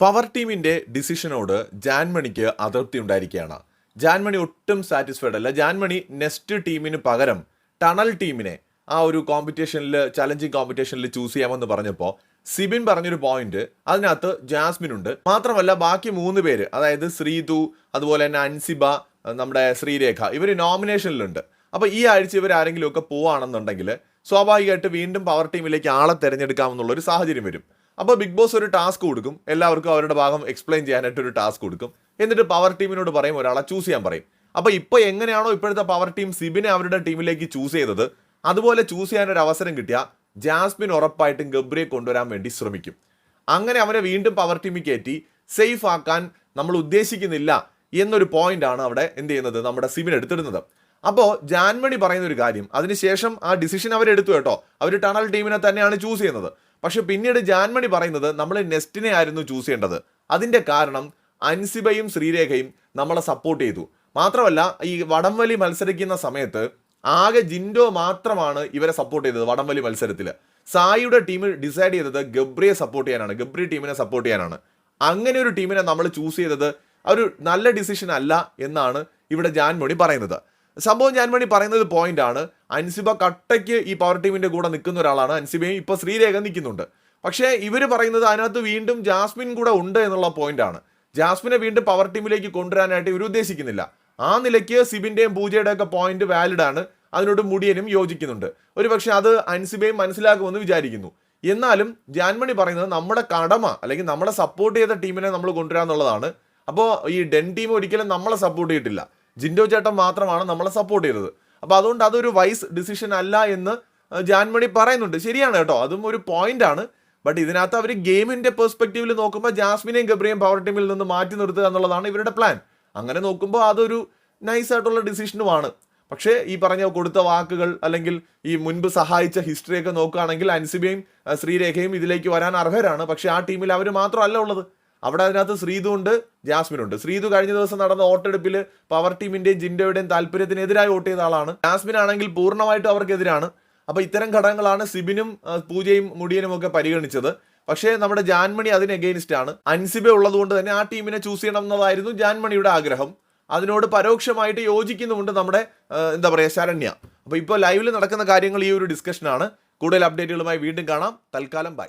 Power ടീമിന്റെ ഡിസിഷനോട് ജാൻമണിക്ക് അതൃപ്തി ഉണ്ടായിരിക്കുകയാണ്. ജാൻമണി ഒട്ടും സാറ്റിസ്ഫൈഡ് അല്ല. ജാൻമണി നെക്സ്റ്റ് ടീമിന് പകരം ടണൽ ടീമിനെ ആ ഒരു കോമ്പറ്റീഷനിൽ ചലഞ്ചിങ് കോമ്പറ്റീഷനിൽ ചൂസ് ചെയ്യാമെന്ന് പറഞ്ഞപ്പോൾ സിബിൻ പറഞ്ഞൊരു പോയിന്റ് അതിനകത്ത് ജാസ്മിൻ ഉണ്ട്. മാത്രമല്ല ബാക്കി മൂന്ന് പേര് അതായത് ശ്രീതു അതുപോലെ തന്നെ അൻസിബ നമ്മുടെ ശ്രീരേഖ ഇവർ നോമിനേഷനിലുണ്ട് അപ്പോൾ ഈ ആഴ്ച ഇവർ ആരെങ്കിലുമൊക്കെ പോവാണെന്നുണ്ടെങ്കിൽ സ്വാഭാവികമായിട്ട് വീണ്ടും പവർ ടീമിലേക്ക് ആളെ തിരഞ്ഞെടുക്കാമെന്നുള്ളൊരു സാഹചര്യം വരും. അപ്പോൾ ബിഗ് ബോസ് ഒരു ടാസ്ക് കൊടുക്കും. എല്ലാവർക്കും അവരുടെ ഭാഗം എക്സ്പ്ലെയിൻ ചെയ്യാനായിട്ട് ഒരു ടാസ്ക് കൊടുക്കും. എന്നിട്ട് പവർ ടീമിനോട് പറയും ഒരാളെ ചൂസ് ചെയ്യാൻ പറയും. അപ്പോൾ ഇപ്പോൾ എങ്ങനെയാണോ ഇപ്പോഴത്തെ പവർ ടീം സിബിനെ അവരുടെ ടീമിലേക്ക് ചൂസ് ചെയ്തത്. അതുപോലെ ചൂസ് ചെയ്യാൻ ഒരു അവസരം കിട്ടിയാൽ ജാസ്മിൻ ഉറപ്പായിട്ടും ഗബ്രിയെ കൊണ്ടുവരാൻ വേണ്ടി ശ്രമിക്കും. അങ്ങനെ അവനെ വീണ്ടും പവർ ടീമിൽ കയറ്റി സേഫ് ആക്കാൻ നമ്മൾ ഉദ്ദേശിക്കുന്നില്ല എന്നൊരു പോയിന്റ് ആണ് അവിടെ എന്ത് ചെയ്യുന്നത്? നമ്മുടെ സിബിൻ എടുത്തിടുന്നത്. അപ്പോൾ ജാൻമണി പറയുന്ന ഒരു കാര്യം. അതിനുശേഷം ആ ഡിസിഷൻ അവരെടുത്തു കേട്ടോ. അവർ ടണൽ ടീമിനെ തന്നെയാണ് ചൂസ് ചെയ്യുന്നത്. പക്ഷെ പിന്നീട് ജാൻമണി പറയുന്നത് നമ്മൾ നെസ്റ്റിനെ ആയിരുന്നു ചൂസ് ചെയ്യേണ്ടത്. അതിന്റെ കാരണം അൻസിബയും ശ്രീരേഖയും നമ്മളെ സപ്പോർട്ട് ചെയ്തു. മാത്രമല്ല ഈ വടംവലി മത്സരിക്കുന്ന സമയത്ത് ആകെ ജിൻഡോ മാത്രമാണ് ഇവരെ സപ്പോർട്ട് ചെയ്തത് വടംവലി മത്സരത്തിൽ സായിയുടെ ടീം ഡിസൈഡ് ചെയ്തത് ഗബ്രിയെ സപ്പോർട്ട് ചെയ്യാനാണ്. ഗബ്രി ടീമിനെ സപ്പോർട്ട് ചെയ്യാനാണ്. അങ്ങനെ ഒരു ടീമിനെ നമ്മൾ ചൂസ് ചെയ്തത് ഒരു നല്ല ഡിസിഷൻ അല്ല എന്നാണ് ഇവിടെ ജാൻമണി പറയുന്നത്. സംഭവം ഞാൻ വേണ്ടി പറയുന്നത് ആണ്. അൻസിബ കട്ടയ്ക്ക് ഈ പവർ ടീമിന്റെ കൂടെ നിൽക്കുന്ന ഒരാളാണ്. അൻസിബയും ഇപ്പോൾ ശ്രീരേഖ നിൽക്കുന്നുണ്ട്. പക്ഷേ ഇവർ പറയുന്നത് അതിനകത്ത് വീണ്ടും ജാസ്മിൻ കൂടെ ഉണ്ട് എന്നുള്ള പോയിന്റ് ആണ്. ജാസ്മിനെ വീണ്ടും പവർ ടീമിലേക്ക് കൊണ്ടുവരാനായിട്ട് ഇവർ ഉദ്ദേശിക്കുന്നില്ല. ആ നിലയ്ക്ക് സിബിന്റെയും പൂജയുടെ ഒക്കെ പോയിന്റ് വാലിഡ് ആണ്. അതിനോട് മുടിയനും യോജിക്കുന്നുണ്ട്. ഒരു പക്ഷെ അത് അൻസിബയും മനസ്സിലാക്കുമെന്ന് വിചാരിക്കുന്നു. എന്നാലും ജാൻമണി പറയുന്നത് നമ്മുടെ കടമ അല്ലെങ്കിൽ നമ്മളെ സപ്പോർട്ട് ചെയ്ത ടീമിനെ നമ്മൾ കൊണ്ടുവരാന്നുള്ളതാണ്. അപ്പോൾ ഈ ഡെൻ ടീം ഒരിക്കലും നമ്മളെ സപ്പോർട്ട് ചെയ്തിട്ടില്ല. ജിൻഡോ ചേട്ടൻ മാത്രമാണ് നമ്മളെ സപ്പോർട്ട് ചെയ്തത്. അപ്പോൾ അതുകൊണ്ട് അതൊരു വൈസ് ഡിസിഷൻ അല്ല എന്ന് ജാൻമണി പറയുന്നുണ്ട്. ശരിയാണ് കേട്ടോ. അതും ഒരു പോയിന്റ് ആണ്. ബട്ട് ഇതിനകത്ത് അവർ ഗെയിമിന്റെ പെർസ്പെക്റ്റീവിൽ നോക്കുമ്പോൾ ജാസ്മിനെയും ഗബ്രിയും പവർ ടീമിൽ നിന്ന് മാറ്റി നിർത്തുക എന്നുള്ളതാണ് ഇവരുടെ പ്ലാൻ അങ്ങനെ നോക്കുമ്പോൾ അതൊരു നൈസായിട്ടുള്ള ഡിസിഷനുമാണ് പക്ഷേ ഈ പറഞ്ഞ കൊടുത്ത വാക്കുകൾ അല്ലെങ്കിൽ ഈ മുൻപ് സഹായിച്ച ഹിസ്റ്ററിയൊക്കെ നോക്കുകയാണെങ്കിൽ അൻസിബയും ശ്രീരേഖയും ഇതിലേക്ക് വരാൻ അർഹരാണ്. പക്ഷേ ആ ടീമിൽ അവർ മാത്രമല്ല ഉള്ളത്. അവിടെ അതിനകത്ത് ശ്രീതു ഉണ്ട് ജാസ്മിൻ ഉണ്ട്. ശ്രീതു കഴിഞ്ഞ ദിവസം നടന്ന വോട്ടെടുപ്പിൽ പവർ ടീമിന്റെയും ജിൻഡോയുടെയും താല്പര്യത്തിനെതിരായി വോട്ട് ചെയ്ത ആളാണ്. ജാസ്മിൻ ആണെങ്കിൽ പൂർണമായിട്ടും അവർക്കെതിരാണ്. അപ്പൊ ഇത്തരം ഘടകങ്ങളാണ് സിബിനും പൂജയും മുടിയനും ഒക്കെ പരിഗണിച്ചത്. പക്ഷേ നമ്മുടെ ജാൻമണി അതിന് എഗെയിൻസ്റ്റ് ആണ്. അൻസിബ ഉള്ളതുകൊണ്ട് തന്നെ ആ ടീമിനെ ചൂസ് ചെയ്യണം എന്നതായിരുന്നു ജാൻമണിയുടെ ആഗ്രഹം. അതിനോട് പരോക്ഷമായിട്ട് യോജിക്കുന്നുമുണ്ട് നമ്മുടെ എന്താ പറയുക ശരണ്യ. അപ്പോൾ ഇപ്പോൾ ലൈവിൽ നടക്കുന്ന കാര്യങ്ങൾ ഈ ഒരു ഡിസ്കഷനാണ് കൂടുതൽ അപ്ഡേറ്റുകളുമായി വീണ്ടും കാണാം. തൽക്കാലം ബൈ